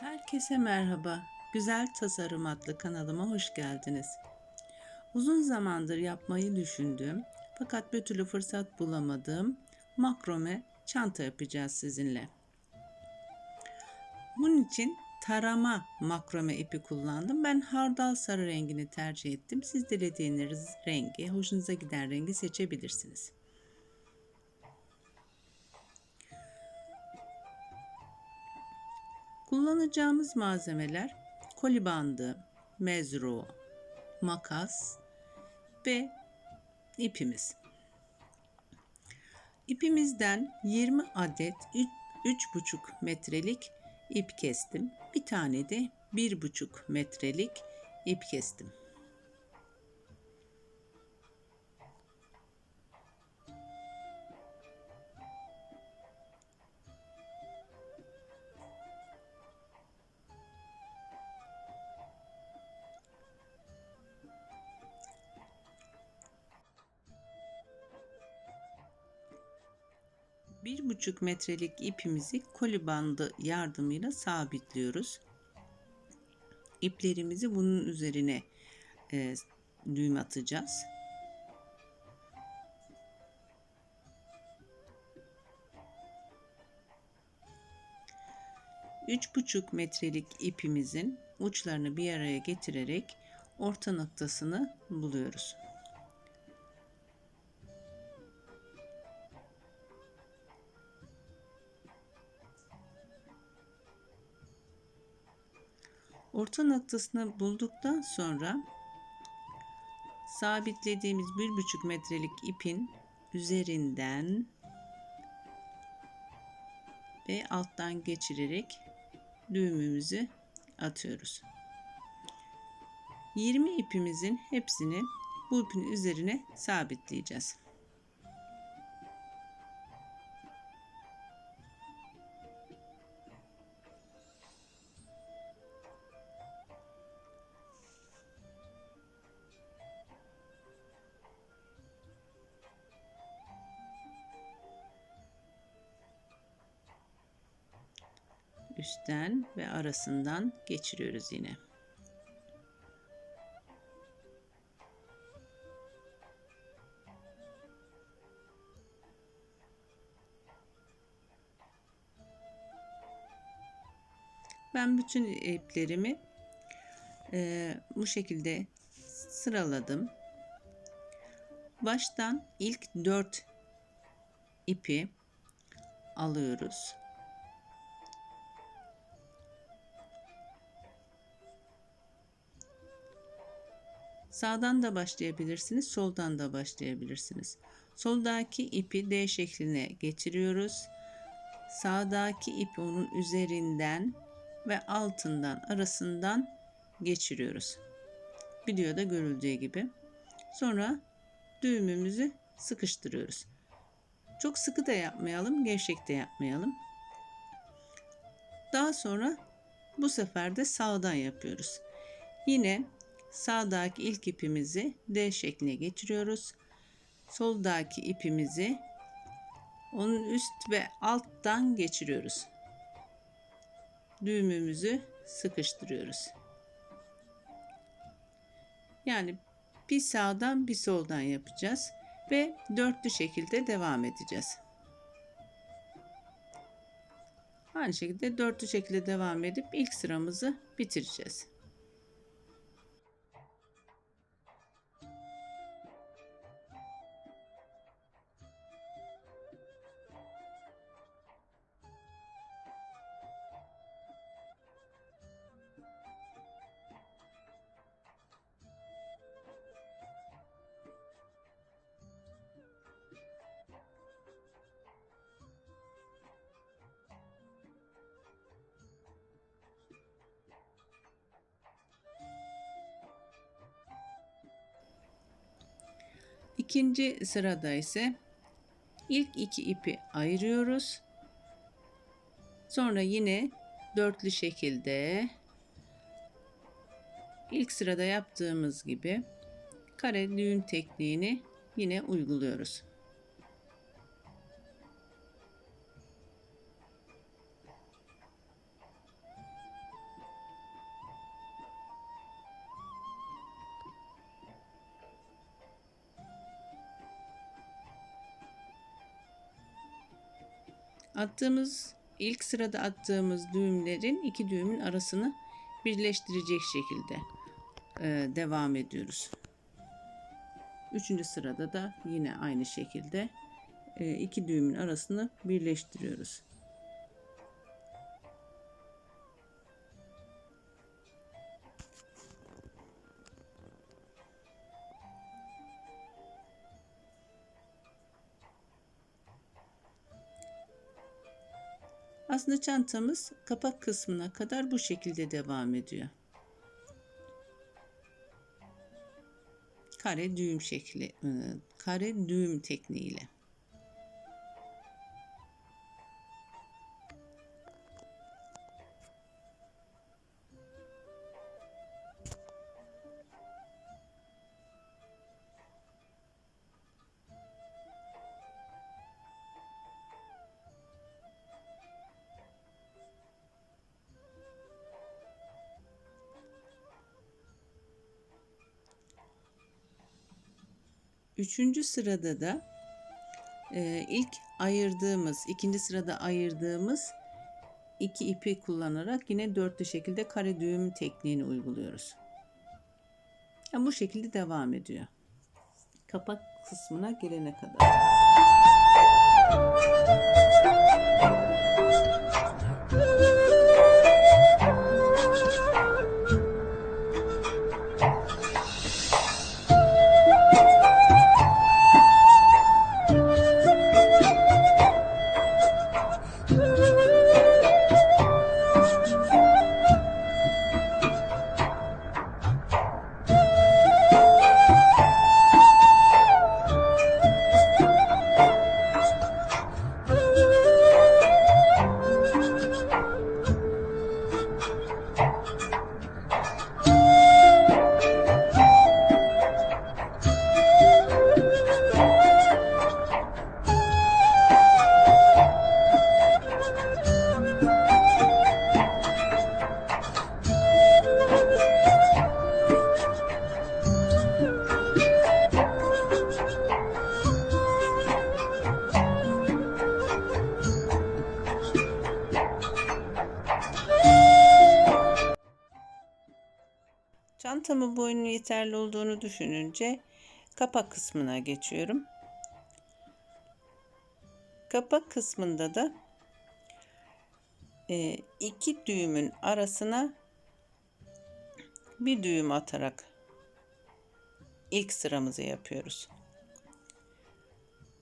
Herkese merhaba. Güzel Tasarım adlı kanalıma hoş geldiniz. Uzun zamandır yapmayı düşündüğüm fakat bir türlü fırsat bulamadığım makrome çanta yapacağız sizinle. Bunun için tarama makrome ipi kullandım. Ben hardal sarı rengini tercih ettim. Siz dilediğiniz rengi, hoşunuza giden rengi seçebilirsiniz. Kullanacağımız malzemeler koli bandı, mezru, makas ve ipimiz. İpimizden 20 adet 3,5 metrelik ip kestim. Bir tane de 1,5 metrelik ip kestim. Bir buçuk metrelik ipimizi koli bandı yardımıyla sabitliyoruz. İplerimizi bunun üzerine e, düğüm atacağız. Üç buçuk metrelik ipimizin uçlarını bir araya getirerek orta noktasını buluyoruz. Orta noktasını bulduktan sonra sabitlediğimiz bir buçuk metrelik ipin üzerinden ve alttan geçirerek düğümümüzü atıyoruz. 20 ipimizin hepsini bu ipin üzerine sabitleyeceğiz. Üstten ve arasından geçiriyoruz yine. Ben bütün iplerimi e, bu şekilde sıraladım. Baştan ilk 4 ipi alıyoruz. Sağdan da başlayabilirsiniz, soldan da başlayabilirsiniz. Soldaki ipi D şekline getiriyoruz. Sağdaki ipi onun üzerinden ve altından arasından geçiriyoruz. Videoda görüldüğü gibi. Sonra düğümümüzü sıkıştırıyoruz. Çok sıkı da yapmayalım, gevşek de yapmayalım. Daha sonra bu sefer de sağdan yapıyoruz. Yine Sağdaki ilk ipimizi D şekline geçiriyoruz. Soldaki ipimizi onun üst ve alttan geçiriyoruz. Düğümümüzü sıkıştırıyoruz. Yani bir sağdan bir soldan yapacağız ve dörtlü şekilde devam edeceğiz. Aynı şekilde dörtlü şekilde devam edip ilk sıramızı bitireceğiz. İkinci sırada ise ilk iki ipi ayırıyoruz. Sonra yine dörtlü şekilde ilk sırada yaptığımız gibi kare düğüm tekniğini yine uyguluyoruz. Attığımız ilk sırada attığımız düğümlerin iki düğümün arasını birleştirecek şekilde e, devam ediyoruz. Üçüncü sırada da yine aynı şekilde e, iki düğümün arasını birleştiriyoruz. Aslında çantamız kapak kısmına kadar bu şekilde devam ediyor. Kare düğüm şekli, e, kare düğüm tekniğiyle. Üçüncü sırada da e, ilk ayırdığımız, ikinci sırada ayırdığımız iki ipi kullanarak yine dörtlü şekilde kare düğüm tekniğini uyguluyoruz. Yani bu şekilde devam ediyor. Kapak kısmına gelene kadar. Çantamın boyunun yeterli olduğunu düşününce kapak kısmına geçiyorum. Kapak kısmında da e, iki düğümün arasına bir düğüm atarak ilk sıramızı yapıyoruz.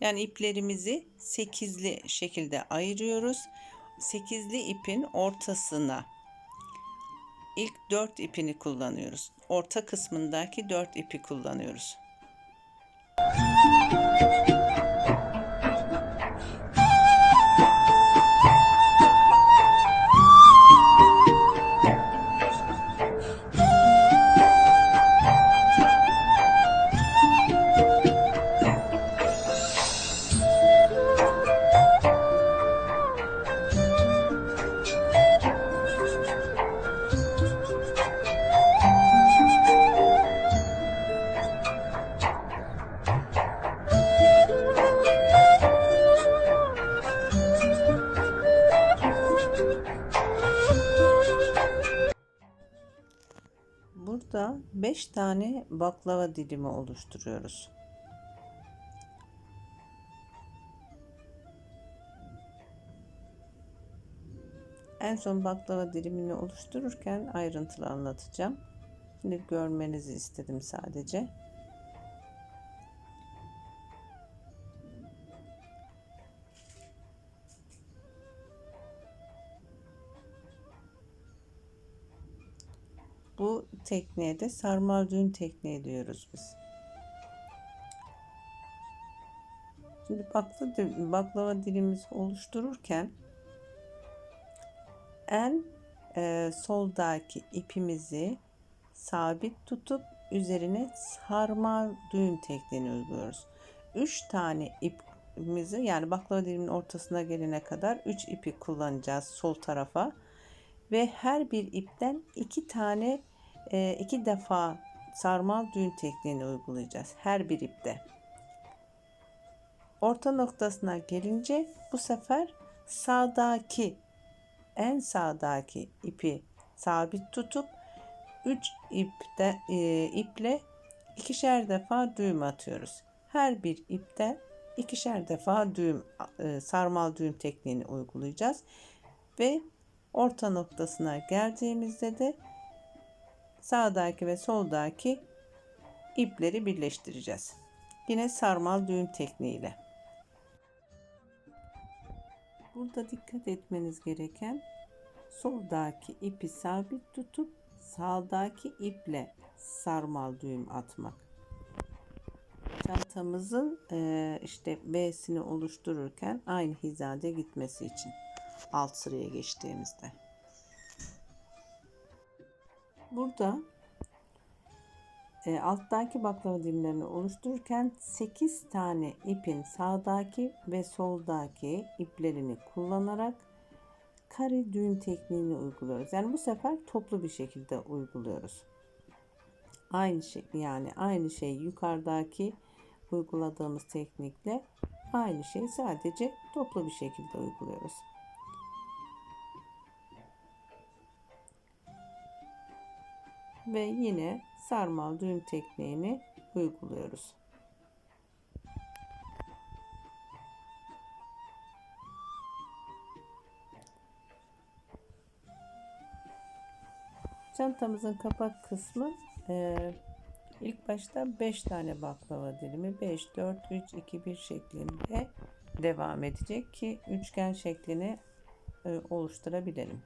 Yani iplerimizi sekizli şekilde ayırıyoruz. Sekizli ipin ortasına ilk dört ipini kullanıyoruz. Orta kısmındaki dört ipi kullanıyoruz. Burada 5 tane baklava dilimi oluşturuyoruz. En son baklava dilimini oluştururken ayrıntılı anlatacağım. Şimdi görmenizi istedim sadece. Tekniğe de sarmal düğün tekniği diyoruz biz. Şimdi baklava, baklava dilimizi oluştururken en e, soldaki ipimizi sabit tutup üzerine sarmal düğüm tekniğini uyguluyoruz. 3 tane ipimizi yani baklava diliminin ortasına gelene kadar 3 ipi kullanacağız sol tarafa ve her bir ipten iki tane iki defa sarmal düğün tekniğini uygulayacağız her bir ipte. Orta noktasına gelince bu sefer sağdaki en sağdaki ipi sabit tutup 3 ipte e, iple ikişer defa düğüm atıyoruz. Her bir ipten ikişer defa düğüm e, sarmal düğüm tekniğini uygulayacağız ve orta noktasına geldiğimizde de sağdaki ve soldaki ipleri birleştireceğiz. Yine sarmal düğüm tekniğiyle. Burada dikkat etmeniz gereken soldaki ipi sabit tutup sağdaki iple sarmal düğüm atmak. Çantamızın e, işte B'sini oluştururken aynı hizada gitmesi için alt sıraya geçtiğimizde. Burada e, alttaki baklava dilimlerini oluştururken 8 tane ipin sağdaki ve soldaki iplerini kullanarak kare düğüm tekniğini uyguluyoruz. Yani bu sefer toplu bir şekilde uyguluyoruz. Aynı şey yani aynı şey yukarıdaki uyguladığımız teknikle aynı şeyi sadece toplu bir şekilde uyguluyoruz. Ve yine sarmal düğüm tekniğini uyguluyoruz. Çantamızın kapak kısmı e, ilk başta 5 tane baklava dilimi 5, 4, 3, 2, 1 şeklinde devam edecek ki üçgen şeklini e, oluşturabilelim.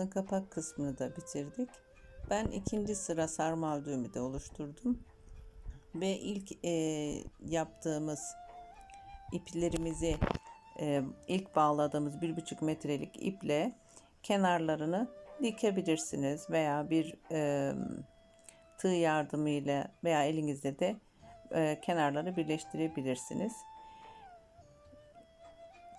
Çantamızın kapak kısmını da bitirdik. Ben ikinci sıra sarmal düğümü de oluşturdum. Ve ilk e, yaptığımız iplerimizi e, ilk bağladığımız bir buçuk metrelik iple kenarlarını dikebilirsiniz veya bir e, tığ yardımıyla veya elinizde de e, kenarları birleştirebilirsiniz.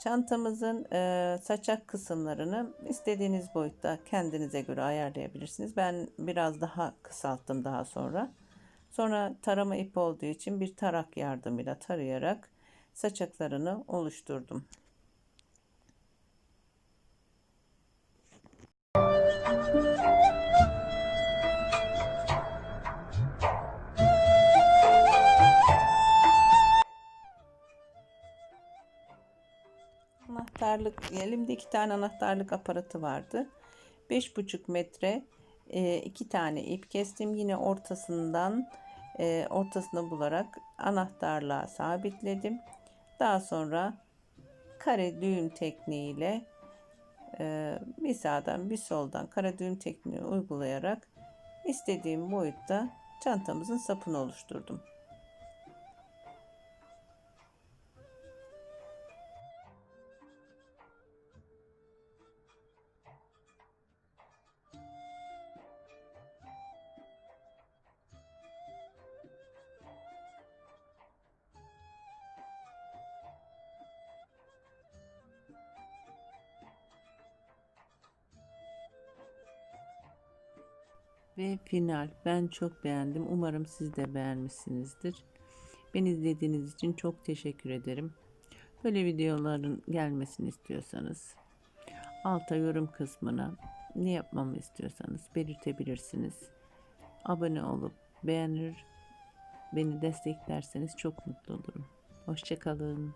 Çantamızın e, saçak kısımlarını istediğiniz boyutta kendinize göre ayarlayabilirsiniz. Ben biraz daha kısalttım daha sonra. Sonra tarama ipi olduğu için bir tarak yardımıyla tarayarak saçaklarını oluşturdum. Anahtarlık, elimde iki tane anahtarlık aparatı vardı. Beş buçuk metre e, iki tane ip kestim. Yine ortasından e, ortasını bularak anahtarlığa sabitledim. Daha sonra kare düğüm tekniğiyle e, bir sağdan bir soldan kare düğüm tekniği uygulayarak istediğim boyutta çantamızın sapını oluşturdum. Ve final. Ben çok beğendim. Umarım siz de beğenmişsinizdir. Beni izlediğiniz için çok teşekkür ederim. Böyle videoların gelmesini istiyorsanız alta yorum kısmına ne yapmamı istiyorsanız belirtebilirsiniz. Abone olup beğenir, beni desteklerseniz çok mutlu olurum. Hoşçakalın.